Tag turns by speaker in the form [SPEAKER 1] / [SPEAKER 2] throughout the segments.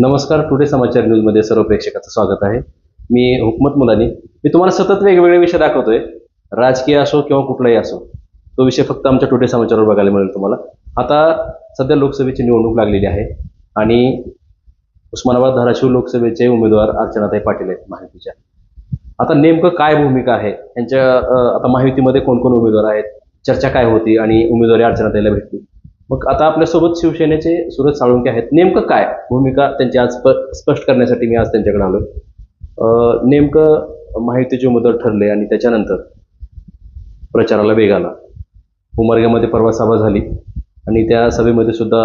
[SPEAKER 1] नमस्कार टुडे समाचार न्यूजमध्ये सर्व प्रेक्षकाचं स्वागत आहे. मी हुकमत मुलानी. मी तुम्हाला सतत वेगवेगळे विषय दाखवतोय. राजकीय असो किंवा कुठलाही असो तो विषय फक्त आमच्या टुडे समाचारवर बघायला मिळेल तुम्हाला. आता सध्या लोकसभेची निवडणूक लागलेली आहे आणि उस्मानाबाद धाराशिव लोकसभेचे उमेदवार अर्चनाताई पाटील आहेत माहितीच्या आता नेमकं काय भूमिका आहे? यांच्या आता माहितीमध्ये कोण कोण उमेदवार आहेत? चर्चा काय होती आणि उमेदवारी अर्चनाताईला भेटली. मग आता आपल्यासोबत शिवसेनेचे सुरज साळुंके आहेत. नेमकं काय भूमिका त्यांची आज स्पष्ट करण्यासाठी मी आज त्यांच्याकडे आलो नेमकं माहितीचे उमेदवार ठरले आणि त्याच्यानंतर प्रचाराला वेग आला. उमरग्यामध्ये परवा सभा झाली आणि त्या सभेमध्ये सुद्धा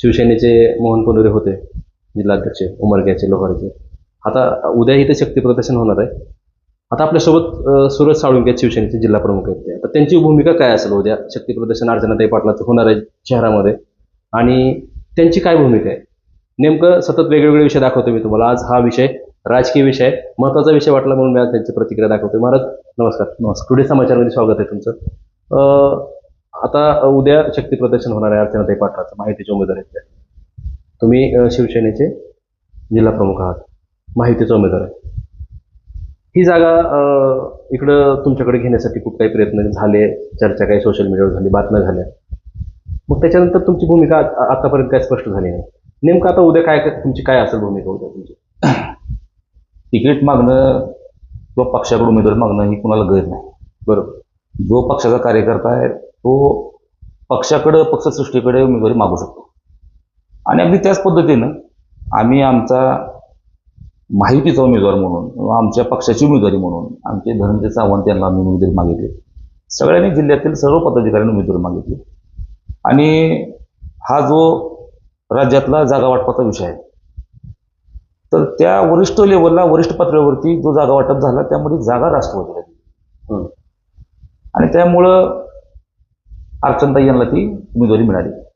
[SPEAKER 1] शिवसेनेचे मोहन कोनोरे होते जिल्हाध्यक्ष उमरग्याचे लोहारचे. आता उद्या इथे शक्ती प्रदर्शन होणार आहे. आता आपल्यासोबत सुरज साळुंके शिवसेनेचे जिल्हा प्रमुख आहेत ते. आता त्यांची भूमिका काय असेल उद्या? शक्ती प्रदर्शन अर्चनाताई पाटलाचं होणार आहे शहरामध्ये. आणि त्यांची काय भूमिका आहे? नेमकं सतत वेगवेगळे विषय दाखवतो मी तुम्हाला. आज हा विषय राजकीय विषय आहे. महत्त्वाचा विषय वाटला म्हणून मी आज त्यांची प्रतिक्रिया दाखवतोय. महाराज नमस्कार. नमस्कार. टुडे समाचारमध्ये स्वागत आहे तुमचं. आता उद्या शक्ती प्रदर्शन होणार आहे अर्चनाताई पाटलाचं माहितीचे उमेदवार आहेत. तुम्ही शिवसेनेचे जिल्हा प्रमुख आहात. माहितीचा उमेदवार आहे ही जागा इकडं तुमच्याकडे घेण्यासाठी खूप काही प्रयत्न झाले चर्चा काही सोशल मीडियावर झाली बातम्या झाल्या. मग त्याच्यानंतर तुमची भूमिका आतापर्यंत काय स्पष्ट झाली नाही. नेमकं आता उद्या काय तुमची काय असेल भूमिका उद्या तुमची?
[SPEAKER 2] तिकीट मागणं किंवा पक्षाकडे उमेदवार मागणं ही कुणाला गैर नाही.
[SPEAKER 1] बरोबर.
[SPEAKER 2] जो पक्षाचा कार्यकर्ता आहे तो पक्षाकडे पक्षसृष्टीकडे उमेदवारी मागू शकतो. आणि अगदी त्याच पद्धतीनं आम्ही आमचा माहितीचा उमेदवार म्हणून आमच्या पक्षाची उमेदवारी म्हणून आमचे धनंजय सावंत यांना आम्ही उमेदवारी मागितली सगळ्यांनी जिल्ह्यातील सर्व पदाधिकाऱ्यांनी उमेदवारी मागितली आणि हा जो राज्यातला जागा वाटपाचा विषय आहे तर त्या वरिष्ठ लेवलला वरिष्ठ पातळीवरती जो जागा वाटप झाला त्यामध्ये जागा.
[SPEAKER 1] हं.
[SPEAKER 2] आणि त्यामुळं अर्चनताई यांना ती उमेदवारी मिळाली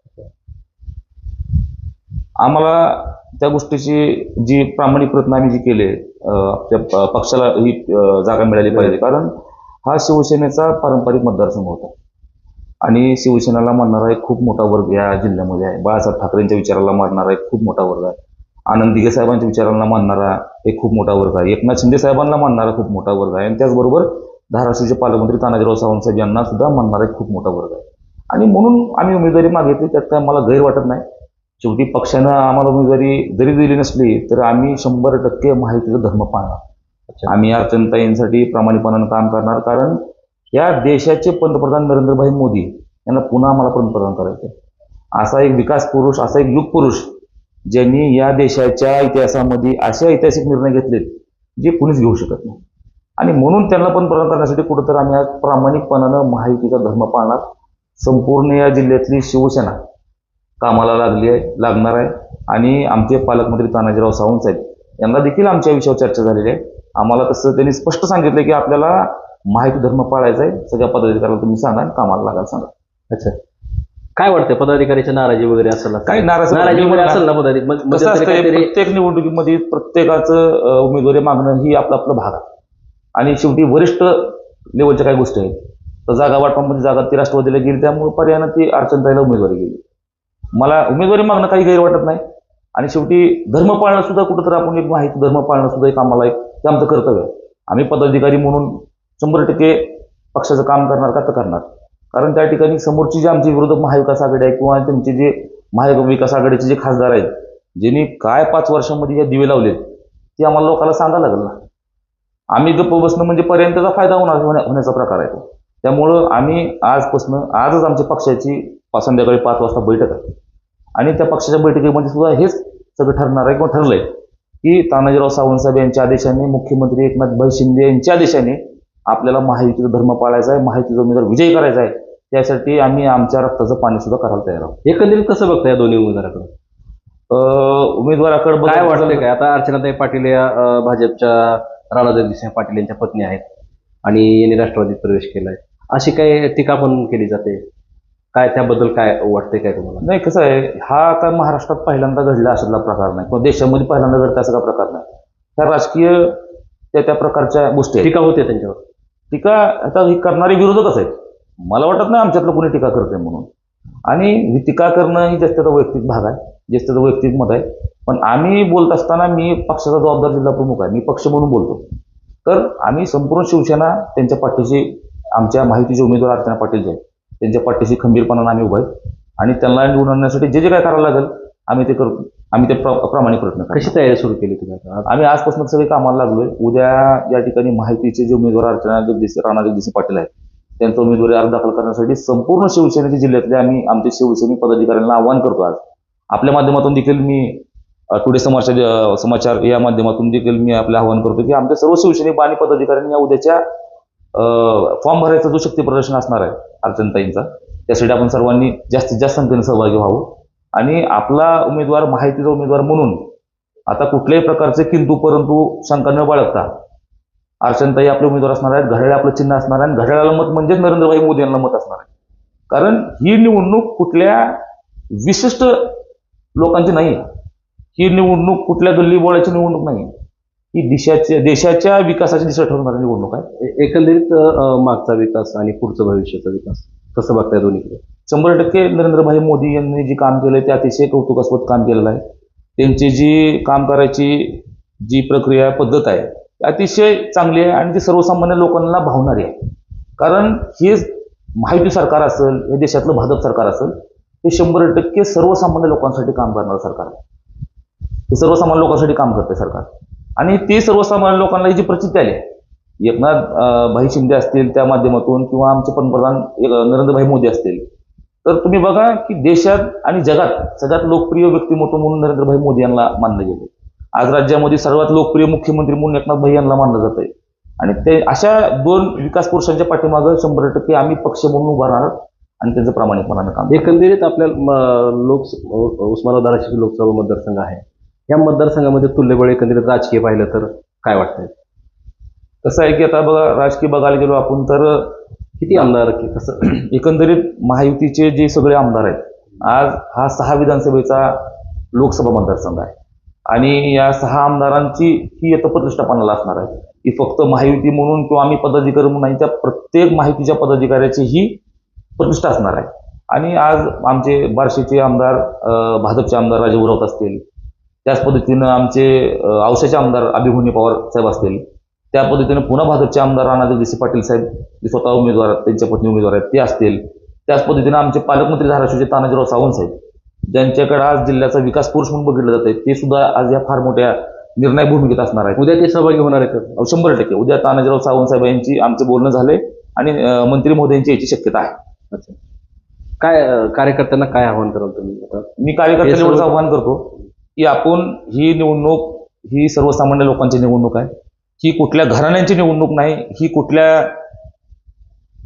[SPEAKER 2] आम्हाला त्या गोष्टीची जी प्रामाणिक प्रयत्न आम्ही जी केले त्या प- पक्षाला ही जागा मिळाली पाहिजे. कारण हा शिवसेनेचा पारंपरिक मतदारसंघ होता. आणि शिवसेनेला मानणारा एक खूप मोठा वर्ग या जिल्ह्यामध्ये आहे. बाळासाहेब ठाकरेंच्या विचाराला मानणारा एक खूप मोठा वर्ग आहे. आनंद दिघे साहेबांच्या विचारांना मानणारा एक खूप मोठा वर्ग आहे. एकनाथ शिंदे साहेबांना मानणारा खूप मोठा वर्ग आहे. आणि त्याचबरोबर धाराशिवचे पालकमंत्री तानाजीराव सावंत साहेब यांना सुद्धा मानणारा एक खूप मोठा वर्ग आहे. आणि म्हणून आम्ही उमेदवारी मागितली त्यात काय मला गैर वाटत नाही. शेवटी पक्षानं आम्हाला उमेदवारी जरी दिली नसली तर आम्ही शंभर टक्के माहितीचा धर्म पाळणार. आम्ही अर्चनताईंसाठी प्रामाणिकपणानं काम करणार कारण या देशाचे पंतप्रधान नरेंद्रभाई मोदी यांना पुन्हा आम्हाला पंतप्रधान करायचे असा एक विकास पुरुष असा एक युग पुरुष ज्यांनी या देशाच्या इतिहासामध्ये असे ऐतिहासिक निर्णय घेतलेत जे कुणीच घेऊ शकत नाही. आणि म्हणून त्यांना पंतप्रधान करण्यासाठी कुठंतरी आम्ही आज प्रामाणिकपणानं माहितीचा धर्म पाळणार. संपूर्ण या जिल्ह्यातली शिवसेना कामाला लागली आहे लागणार आहे. आणि आमचे पालकमंत्री तानाजीराव सावंत साहेब यांना देखील आमच्या विषयावर चर्चा झालेली आहे. आम्हाला तसं त्यांनी स्पष्ट सांगितलं की आपल्याला माहिती धर्म पाळायचा आहे सगळ्या पदाधिकाऱ्याला तुम्ही सांगा आणि कामाला लागायला सांगा.
[SPEAKER 1] अच्छा. काय वाटतं पदाधिकारीची नाराजी वगैरे असेल?
[SPEAKER 2] काही नाराज
[SPEAKER 1] नाराजी वगैरे असेल ना पदाधिकारी काहीतरी-
[SPEAKER 2] प्रत्येक निवडणुकीमध्ये प्रत्येकाचं उमेदवारी मागणं ही आपलं आपलं भाग आहे. आणि शेवटी वरिष्ठ लेवलच्या काही गोष्टी आहेत. तर जागा वाटपामध्ये जागा ती राष्ट्रवादीला गेली त्यामुळे पर्यायानं ती अर्चनताईला उमेदवारी गेली. मला उमेदवारी मागणं काही गैर वाटत नाही. आणि शेवटी धर्म पाळणं सुद्धा कुठंतरी आपण एक माहिती धर्म पाळणं सुद्धा एक आम्हाला एक ते आमचं कर्तव्य आहे. आम्ही पदाधिकारी म्हणून शंभर टक्के पक्षाचं काम करणार का तर करणार. कारण त्या ठिकाणी समोरची जी आमची विरोधक महाविकास आघाडी आहे किंवा त्यांचे जे महाविकास आघाडीचे जे खासदार आहेत ज्यांनी काय पाच वर्षामध्ये जे दिवे लावले ते आम्हाला लोकांना सांगायला लागेल ना. आम्ही गप्प बसणं म्हणजे पर्यंतचा फायदा होणार होण्या- होण्याचा प्रकार आहे तो. त्यामुळं आम्ही आजपासून आजच आमच्या पक्षाची संध्याकाळी पाच वाजता बैठक आहे. आणि त्या पक्षाच्या बैठकीमध्ये सुद्धा हेच सगळं ठरणार आहे किंवा ठरलंय की तानाजीराव सावंत साहेब यांच्या आदेशाने मुख्यमंत्री एकनाथभाई शिंदे यांच्या आदेशाने आपल्याला माहितीचा धर्म पाळायचा आहे माहितीचा उमेदवार विजयी करायचा आहे. त्यासाठी आम्ही आमच्या रक्ताचं पाणी सुद्धा करायला तयार आहोत.
[SPEAKER 1] एकंदरीत कसं बघता या दोन्ही उमेदवाराकडे?
[SPEAKER 2] अं, उमेदवाराकडे
[SPEAKER 1] काय वाटतंय काय? आता अर्चनाताई पाटील या भाजपच्या राणाजगदीश पाटील यांच्या पत्नी आहेत आणि यांनी राष्ट्रवादीत प्रवेश केलाय. अशी काय टीका पण केली जाते? काय त्याबद्दल काय वाटतंय काय तुम्हाला?
[SPEAKER 2] नाही कसं आहे हा काय महाराष्ट्रात पहिल्यांदा घडला अशातला प्रकार नाही. किंवा देशामध्ये पहिल्यांदा घडता असा प्रकार नाही. ह्या राजकीय त्या त्या प्रकारच्या गोष्टी आहेत.
[SPEAKER 1] टीका होते त्यांच्यावर?
[SPEAKER 2] टीका आता ही करणारे विरोधकच आहेत. मला वाटत नाही आमच्यातलं कोणी टीका करते म्हणून. आणि ही टीका करणं ही जास्त वैयक्तिक भाग आहे. जे त्याचं वैयक्तिक मत आहे. पण आम्ही बोलत असताना मी पक्षाचा जबाबदार जिल्हा प्रमुख आहे. मी पक्ष म्हणून बोलतो. तर आम्ही संपूर्ण शिवसेना त्यांच्या पाठीशी आमच्या माहितीचे उमेदवार अर्चना पाटील जे आहेत त्यांच्या पाठीशी खंबीरपणानं आम्ही उभा आहेत. आणि त्यांना निवडून आणण्यासाठी जे जे काय करावं लागेल आम्ही ते करू आम्ही ते प्र- प्रामाणिक प्रयत्न करू
[SPEAKER 1] कशी तयारी सुरू केली तुम्ही
[SPEAKER 2] आम्ही आजपासून सगळे कामाला लागलोय. उद्या या ठिकाणी माहितीचे जे उमेदवार अर्चना जगदीश राणा जगदीश पाटील आहेत त्यांचा उमेदवारी अर्ज दाखल करण्यासाठी संपूर्ण शिवसेनेच्या जिल्ह्यातले आम्ही आमचे शिवसैनिक पदाधिकाऱ्यांना आवाहन करतो आज. आपल्या माध्यमातून देखील मी टुडे समाचार समाचार या माध्यमातून देखील मी आपलं आवाहन करतो की आमच्या सर्व शिवसैनिक आणि पदाधिकाऱ्यांनी या उद्याच्या फॉर्म भरायचा जो शक्ती प्रदर्शन असणार आहे अर्चनताईंचा त्यासाठी आपण सर्वांनी जास्तीत जास्त संख्येने सहभागी व्हावं. आणि आपला उमेदवार माहितीचा उमेदवार म्हणून आता कुठल्याही प्रकारचे किंतु परंतु शंका न बाळगता अर्चनताई आपले उमेदवार असणार आहेत घड्याळ आपलं चिन्ह असणार आहे आणि घड्याळाला मत म्हणजेच नरेंद्रभाई मोदी यांना मत असणार आहे. कारण ही निवडणूक कुठल्या विशिष्ट लोकांची नाही. ही निवडणूक कुठल्या गल्ली बोळाची निवडणूक नाही. ही देशाच्या देशाच्या विकासाची दिशा ठरवणारी निवडणूक आहे.
[SPEAKER 1] एकंदरीत मागचा विकास आणि पुढचं भविष्याचा विकास कसं बघताय दोन्हीकडे
[SPEAKER 2] शंभर टक्के नरेंद्रभाई मोदी यांनी जे काम केलंय ते अतिशय कौतुकास्पद काम केलेलं आहे. त्यांची जी काम करायची जी प्रक्रिया पद्धत आहे अतिशय चांगली आहे आणि ती सर्वसामान्य लोकांना भावणारी आहे. कारण हे महायुती सरकार असेल हे देशातलं भाजप सरकार असेल हे शंभर टक्के सर्वसामान्य लोकांसाठी काम करणारं सरकार आहे. हे सर्वसामान्य लोकांसाठी काम करते सरकार. आणि ते सर्वसामान्य लोकांना जी प्रचिती आली आहे एकनाथ भाई शिंदे असतील त्या माध्यमातून किंवा आमचे पंतप्रधान नरेंद्रभाई मोदी असतील तर तुम्ही बघा की देशात आणि जगात सगळ्यात लोकप्रिय व्यक्तिमत्व म्हणून नरेंद्रभाई मोदी यांना मानलं गेलं आज राज्यामध्ये सर्वात लोकप्रिय मुख्यमंत्री म्हणून एकनाथ भाई यांना मानलं जात आहे. आणि ते अशा दोन विकास पुरुषांच्या पाठीमागं शंभर टक्के आम्ही पक्ष म्हणून उभा राहणार आणि त्यांचं प्रामाणिकपणानं काम
[SPEAKER 1] एकंदरीत आपल्या लोक उस्मानाबाद धाराशिव लोकसभा मतदारसंघ आहे. या मतदारसंघामध्ये तुल्यबळ एकंदरीत राजकीय पाहिलं तर काय वाटतंय?
[SPEAKER 2] कसं आहे की आता बघा राजकीय बघायला गेलो आपण तर
[SPEAKER 1] किती आमदार की कसं?
[SPEAKER 2] एकंदरीत महायुतीचे जे सगळे आमदार आहेत आज हा सहा विधानसभेचा लोकसभा मतदारसंघ आहे. आणि या सहा आमदारांची ही आता प्रतिष्ठा पणाला असणार आहे. ही फक्त महायुती म्हणून किंवा आम्ही पदाधिकारी म्हणून नाही त्या प्रत्येक माहितीच्या पदाधिकाऱ्याची ही प्रतिष्ठा असणार आहे. आणि आज आमचे बार्शीचे आमदार भाजपचे आमदार राजे उरावत असतील त्याच पद्धतीनं आमचे औशाचे आमदार अभिमन्यू पवार साहेब असतील. त्या पद्धतीनं पुन्हा भाजपचे आमदार राणा जगदीश पाटील साहेब जे स्वतः उमेदवार आहेत, त्यांच्या पत्नी उमेदवार आहेत ते असतील. त्याच पद्धतीनं आमचे पालकमंत्री धाराशिवचे तानाजीराव सावंत साहेब ज्यांच्याकडे आज जिल्ह्याचा विकास पुरुष म्हणून बघितलं जाते ते सुद्धा आज या फार मोठ्या निर्णय भूमिकेत असणार आहेत.
[SPEAKER 1] उद्या ते सहभागी होणार आहेत
[SPEAKER 2] शंभर टक्के. उद्या तानाजीराव सावंत साहेब यांची आमचे बोलणं झाले आणि मंत्री महोदयांची याची शक्यता आहे.
[SPEAKER 1] अच्छा. काय कार्यकर्त्यांना काय आव्हान कराल तुम्ही आता?
[SPEAKER 2] मी कार्यकर्त्यांना एवढंच आवाहन करतो. की आपण ही निवडणूक ही सर्वसामान्य लोकांची निवडणूक आहे. ही कुठल्या घराण्यांची निवडणूक नाही ही कुठल्या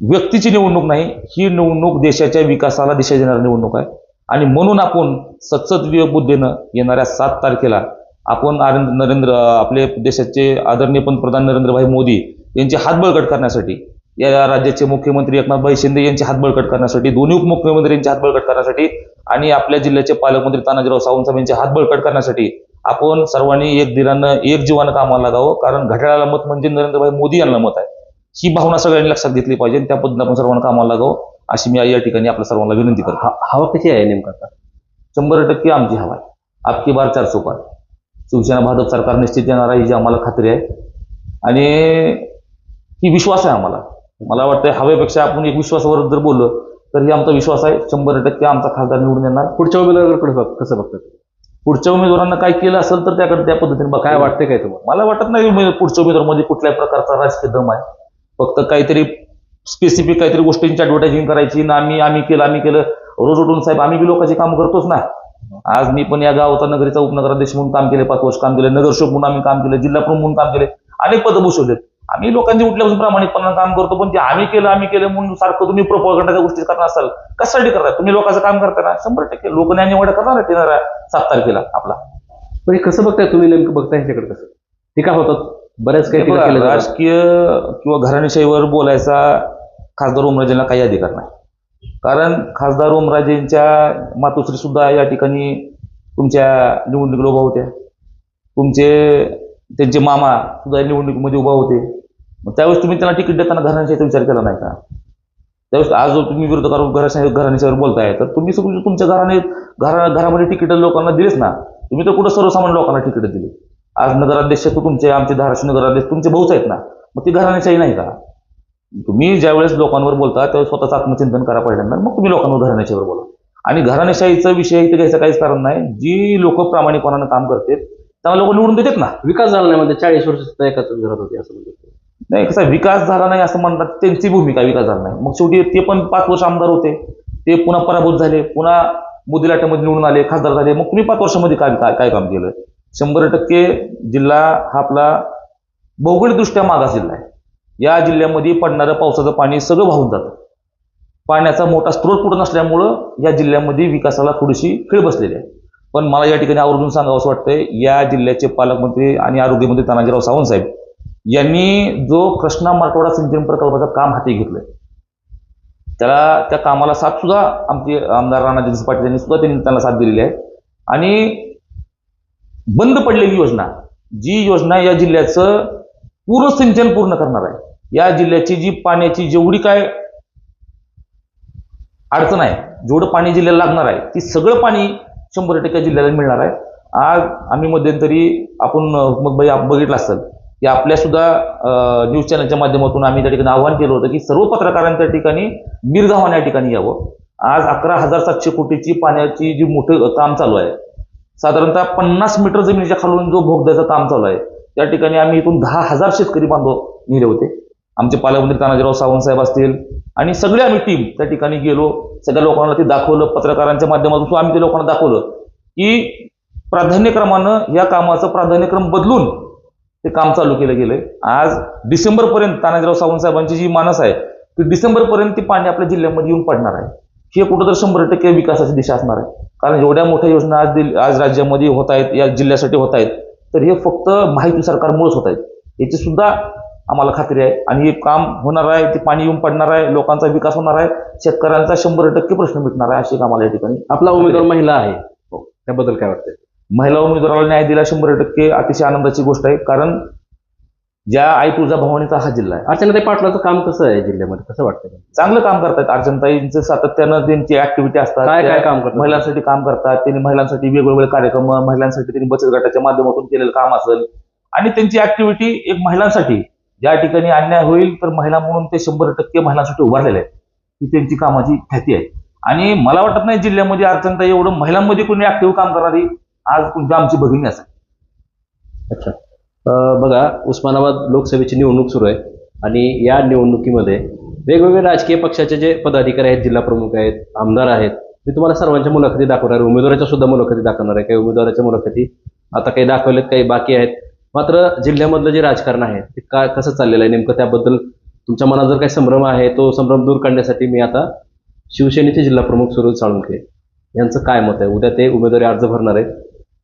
[SPEAKER 2] व्यक्तीची निवडणूक नाही ही निवडणूक देशाच्या विकासाला दिशा देणारी निवडणूक आहे. आणि म्हणून आपण सतसत बुद्धीनं येणाऱ्या सात तारखेला आपण आर- नरेंद्र आपले देशाचे आदरणीय पंतप्रधान नरेंद्रभाई मोदी यांचे हातबळकट करण्यासाठी या राज्याचे मुख्यमंत्री एकनाथभाई शिंदे यांचे हातबळकट करण्यासाठी दोन्ही उपमुख्यमंत्री यांची हात बळकट करण्यासाठी आणि आपल्या जिल्ह्याचे पालकमंत्री तानाजीराव सावंत साहेब यांचे हात बळकट करण्यासाठी आपण सर्वांनी एक दिलानं एक जीवानं कामाला लागावं. कारण घड्याळाला मत म्हणजे नरेंद्रभाई मोदी यांना मत आहे. ही भावना सगळ्यांनी लक्षात घेतली पाहिजे आणि त्या पद्धतीने आपण सर्वांना कामाला लागावं. अशी मी या ठिकाणी आपल्या सर्वांना विनंती करतो.
[SPEAKER 1] ह- हवा कशी आहे नेमका आता?
[SPEAKER 2] शंभर टक्के आमची हवा आहे. आपकी बार चार पार. शिवसेना भाजप सरकार निश्चित येणार आहे ही जी आम्हाला खात्री आहे. आणि ही विश्वास आहे आम्हाला. मला वाटतं हवेपेक्षा आपण एक विश्वासावर जर बोललो तर ही आमचा विश्वास आहे. शंभर टक्के आमचा खासदार निवडून येणार.
[SPEAKER 1] पुढच्या उमेदवाराकडे बघ कसं बघतात
[SPEAKER 2] पुढच्या उमेदवारांना काय केलं असेल तर त्याकडे त्या पद्धतीने बघा.
[SPEAKER 1] काय वाटतंय काय तुम्हाला?
[SPEAKER 2] मला वाटत नाही उमेद पुढच्या उमेदवारमध्ये कुठल्याही प्रकारचा राजकीय दम आहे. फक्त काहीतरी स्पेसिफिक काहीतरी गोष्टींची ॲडव्हर्टायझिंग करायची ना आम्ही आम्ही केलं आम्ही केलं. रोज उठून साहेब आम्ही बी लोकांचे काम करतोच ना. आज मी पण या गावाचा नगरीचा उपनगराध्यक्ष म्हणून काम केले पाच वर्ष काम केले. नगरसेवक म्हणून आम्ही काम केलं जिल्हा प्रमुख म्हणून काम केले. अनेक पदं भूषवलेत. आम्ही लोकांची उठल्यापासून प्रामाणिकपणानं काम करतो पण ते आम्ही केलं आम्ही केलं म्हणून सारखं तुम्ही प्रोपोगंडाच्या गोष्टी करणार असाल कशासाठी करताय? तुम्ही लोकांचं काम करताय ना? शंभर टक्के. लोक न्याय निवड करणार आहेत येणाऱ्या सात तारखेला आपला.
[SPEAKER 1] पण हे कसं बघताय तुम्ही नेमकं? बघताय ह्याच्याकडे कसं? टीका होतात? बऱ्याच काही.
[SPEAKER 2] राजकीय किंवा घराणेशाहीवर बोलायचा खासदार ओमराजेंना काही अधिकार नाही. कारण खासदार ओमराजेंच्या मातोश्री सुद्धा या ठिकाणी तुमच्या निवडणुकीला उभा होत्या. तुमचे त्यांचे मामा सुद्धा निवडणुकीमध्ये उभा होते. मग त्यावेळेस तुम्ही त्यांना तिकीट देताना घराण्याचा विचार केला नाही का? त्यावेळेस आज जो तुम्ही विरोधकावर घराशा घराण्याच्यावर बोलताय तर तुम्ही सगळी तुमच्या घराने घरा घरामध्ये तिकीट लोकांना दिलेच ना तुम्ही तर कुठं सर्वसामान्य लोकांना तिकीटं दिली. आज नगराध्यक्ष तर तुमचे आमचे धाराशिव नगराध्यक्ष तुमचे भाऊच आहेत ना मग ती घराण्याशाही नाही का? तुम्ही ज्यावेळेस लोकांवर बोलता त्यावेळेस स्वतःचं आत्मचिंतन करा पहिल्यांदा मग तुम्ही लोकांवर घराण्याच्यावर बोला. आणि घराण्याशाहीचा विषय इथे घ्यायचं काहीच कारण नाही. जी लोक प्रामाणिकपणानं काम करतात त्यांना लोक निवडून देतात ना.
[SPEAKER 1] विकास झाला नाही म्हणजे चाळीस वर्ष सुद्धा एकाच घरात होते असं म्हणतो
[SPEAKER 2] नाही कसा विकास झाला नाही असं म्हणतात त्यांची भूमिका विकास झाला नाही. मग शेवटी ते पण पाच वर्ष आमदार होते. ते पुन्हा पराभूत झाले पुन्हा मुदिलाट्यामध्ये निवडून आले खासदार झाले. मग तुम्ही पाच वर्षामध्ये काय काय काय काम केलं? शंभर टक्के जिल्हा हा आपला भौगोलिकदृष्ट्या मागास जिल्हा आहे. या जिल्ह्यामध्ये पडणारं पावसाचं पाणी सगळं वाहून जातं. पाण्याचा मोठा स्रोत कुठं नसल्यामुळं या जिल्ह्यामध्ये विकासाला थोडीशी खीळ बसलेली आहे. पण मला या ठिकाणी आवर्जून सांगावं असं वाटतंय या जिल्ह्याचे पालकमंत्री आणि आरोग्यमंत्री तानाजीराव सावंत साहेब यांनी जो कृष्णा मराठवाडा सिंचन प्रकल्पाचं काम हाती घेतलंय त्याला त्या कामाला साथ सुद्धा आमचे आमदार राणा जगदीश पाटील यांनी सुद्धा त्यांनी त्यांना साथ दिलेली आहे. आणि बंद पडलेली योजना जी योजना या जिल्ह्याचं पूर्ण सिंचन पूर्ण करणार आहे. या जिल्ह्याची जी पाण्याची जेवढी काय अडचण आहे जेवढं पाणी जिल्ह्याला लागणार आहे ती सगळं पाणी शंभर टक्के जिल्ह्याला मिळणार आहे. आज आम्ही मध्यंतरी आपण मग बघितलं असेल की आपल्या सुद्धा न्यूज चॅनलच्या माध्यमातून आम्ही त्या ठिकाणी आवाहन केलं होतं की सर्व पत्रकारांच्या ठिकाणी मिरगावान या ठिकाणी यावं. आज अकरा हजार सातशे कोटीची पाण्याची जी मोठं काम चालू आहे साधारणतः पन्नास मीटर जमिनीच्या खालून जो भोगद्याचं काम चालू आहे त्या ठिकाणी आम्ही इथून दहा हजार शेतकरी बांधव नेले होते. आमचे पालकमंत्री तानाजीराव सावंत साहेब असतील आणि सगळे आम्ही टीम त्या ठिकाणी गेलो. सगळ्या लोकांना ते दाखवलं पत्रकारांच्या माध्यमातून आम्ही ते लोकांना दाखवलं की प्राधान्यक्रमानं या कामाचं प्राधान्यक्रम बदलून ते काम चालू केलं गेलंय. आज डिसेंबरपर्यंत तानाजीराव सावंत साहेबांची जी मानस आहे ती डिसेंबरपर्यंत ती पाणी आपल्या जिल्ह्यामध्ये येऊन पडणार आहे. हे कुठं तर शंभर टक्के विकासाची दिशा असणार आहे. कारण एवढ्या मोठ्या योजना आज दिल- आज राज्यामध्ये होत आहेत या जिल्ह्यासाठी होत आहेत तर हे फक्त माहिती सरकारमुळेच होत आहेत. याची सुद्धा आम्हाला खात्री आहे. आणि हे काम होणार आहे ते पाणी येऊन पडणार आहे लोकांचा विकास होणार आहे शेतकऱ्यांचा शंभर टक्के प्रश्न मिटणार आहे अशी आम्हाला या ठिकाणी
[SPEAKER 1] आपला उमेदवार महिला आहे. हो त्याबद्दल काय वाटतंय?
[SPEAKER 2] महिला उमेदवाराला न्याय दिला शंभर टक्के अतिशय आनंदाची गोष्ट आहे कारण ज्या आई तुळजा भवानीचा हा जिल्हा आहे.
[SPEAKER 1] अर्चनाताई पाटलाचं काम कसं आहे जिल्ह्यामध्ये? कसं वाटतं
[SPEAKER 2] चांगलं काम करतात. अर्चनताईंचं सातत्यानं त्यांची ऍक्टिव्हिटी असतात.
[SPEAKER 1] काय काय काम करतात?
[SPEAKER 2] महिलांसाठी काम करतात. त्यांनी महिलांसाठी वेगवेगळे कार्यक्रम महिलांसाठी त्यांनी बचत गटाच्या माध्यमातून केलेलं काम असेल. आणि त्यांची ऍक्टिव्हिटी एक महिलांसाठी ज्या ठिकाणी अन्याय होईल तर महिला म्हणून ते शंभर टक्के महिलांसाठी उभारलेले आहेत. ही त्यांची कामाची ख्याती आहे. आणि मला वाटत नाही जिल्ह्यामध्ये अडचणता एवढं महिलांमध्ये कोणी ऍक्टिव्ह काम करणारी आज कोणती आमची भगिनी असेल.
[SPEAKER 1] अच्छा. बघा उस्मानाबाद लोकसभेची निवडणूक सुरू आहे आणि या निवडणुकीमध्ये वेगवेगळे राजकीय पक्षाचे जे पदाधिकारी आहेत जिल्हा प्रमुख आहेत आमदार आहेत मी तुम्हाला सर्वांच्या मुलाखती दाखवणार आहे. उमेदवाराच्या सुद्धा मुलाखती दाखवणार आहे. काही उमेदवाराच्या मुलाखती आता काही दाखवलेत काही बाकी आहेत. मात्र जिल्ह्यामधलं जे राजकारण आहे ते काय कसं चाललेलं आहे? नेमकं त्याबद्दल तुमच्या मनात जर काही संभ्रम आहे तो संभ्रम दूर करण्यासाठी मी आता शिवसेनेचे जिल्हाप्रमुख प्रमुख सुरेश साळुंखे यांचं काय मत आहे? उद्या ते उमेदवारी अर्ज भरणार आहेत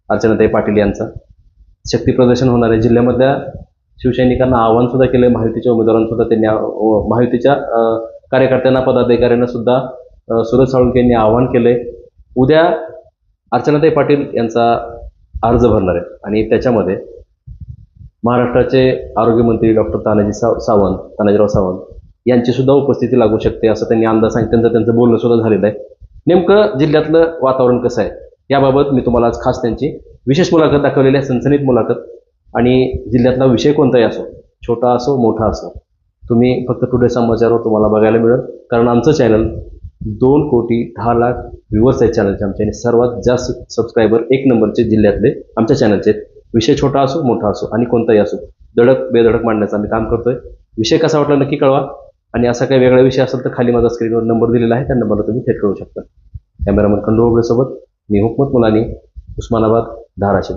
[SPEAKER 1] अर्चनाताई पाटील यांचा. शक्ती प्रदर्शन होणार आहे. जिल्ह्यामधल्या शिवसैनिकांना आव्हान सुद्धा केलं महायुतीच्या उमेदवारांसुद्धा त्यांनी महायुतीच्या कार्यकर्त्यांना पदाधिकाऱ्यांना सुद्धा सुरज साळुंके यांनी आवाहन केलंय. उद्या अर्चनाताई पाटील यांचा अर्ज भरणार आहे आणि त्याच्यामध्ये महाराष्ट्राचे आरोग्यमंत्री डॉक्टर तानाजी साव सावंत तानाजीराव सावंत यांची सुद्धा उपस्थिती लागू शकते असं त्यांनी अंदाज सांगितलं. त्यांचं त्यांचं बोलणं सुद्धा झालेलं आहे. नेमकं जिल्ह्यातलं वातावरण कसं आहे? याबाबत मी तुम्हाला आज खास त्यांची विशेष मुलाखत दाखवलेली आहे सनसनीत मुलाखत. आणि जिल्ह्यातला विषय कोणताही असो छोटा असो मोठा असो तुम्ही फक्त टुडे समाचारवर तुम्हाला बघायला मिळेल. कारण आमचं चॅनल दोन कोटी दहा लाख व्ह्युअर्स आहेत चॅनलचे आमचे आणि सर्वात जास्त सबस्क्रायबर एक नंबरचे जिल्ह्यातले आमच्या चॅनलचे आहेत. विषय छोटा असो मोठा असो आणि कोणताही असो धडक बेधडक मांडण्याचं आम्ही काम करतोय. विषय कसा वाटला नक्की कळवा. आणि असा काही वेगळा विषय असेल तर खाली माझा स्क्रीनवर नंबर दिलेला आहे त्या नंबरला तुम्ही थेट करू शकता. कॅमेरामन खंडू मी हुकमत मुलानी उस्मानाबाद धाराशिव.